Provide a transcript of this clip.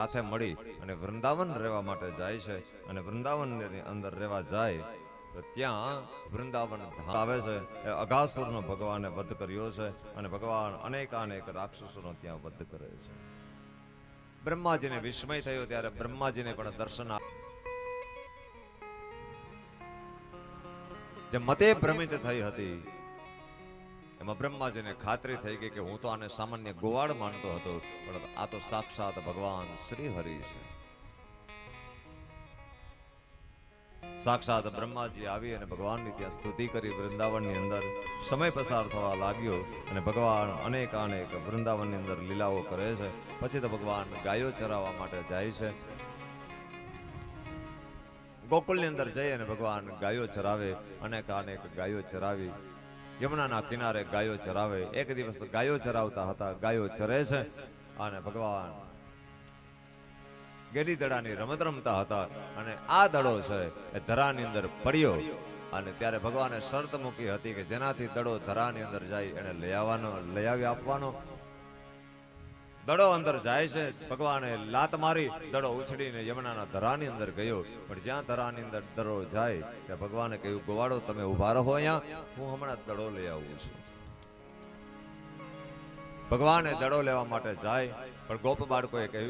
સાથે મળી અને વૃંદાવન રહેવા માટે જાય છે અને વૃંદાવનની અંદર રહેવા જાય, તો ત્યાં વૃંદાવન આવે છે. એ અઘાસુરનો ભગવાને વધ કર્યો છે અને ભગવાન અનેકાનેક રાક્ષસોનો ત્યાં વધ કરે છે. બ્રહ્માજીને વિસ્મય થયો ત્યારે બ્રહ્માજીને પણ દર્શન જે મતે ભ્રમિત થઈ હતી એમાં બ્રહ્માજીને ખાતરી થઈ ગઈ કે હું તો આને સામાન્ય ગોવાળ માનતો હતો, પણ આ તો સાક્ષાત ભગવાન શ્રી હરિ છે. સાક્ષાત બ્રહ્માજી આવી અને ભગવાનની ત્યાં સ્તુતિ કરી વૃંદાવનની અંદર સમય પસાર થવા લાગ્યો અને ભગવાન અનેક અનેક વૃંદાવનની અંદર લીલાઓ કરે છે. પછી તો ભગવાન ગાયો ચરાવવા માટે જાય છે. ગોકુલની અંદર જઈ અને ભગવાન ગાયો ચરાવે અનેક અનેક ગાયો ચરાવી યમુનાના કિનારે ગાયો ચરાવે. એક દિવસ ગાયો ચરાવતા હતા. ગાયો ચરે છે અને ભગવાન ગેડી દડાની રમત રમતા હતા અને આ દડો છે એ ધરાની અંદર પડ્યો અને ત્યારે ભગવાને શરત મૂકી હતી કે જેનાથી દડો ધરાની અંદર જાય એને લઈ આવવાનો, લઈ આવી આપવાનો. દડો અંદર જાય છે. ભગવાને લાત મારી, દડો ઉછળીને યમુનાના ધરાની અંદર ગયો. પણ જ્યાં ધરાની અંદર દડો જાય, ત્યાં ભગવાને કહ્યું, ગોવાળો, તમે ઊભા રહો અહીંયા. હું હમણાં દડો લઈ આવું છું. ભગવાને દડો લેવા માટે જાય, પણ ગોપ બાળકોએ કહ્યું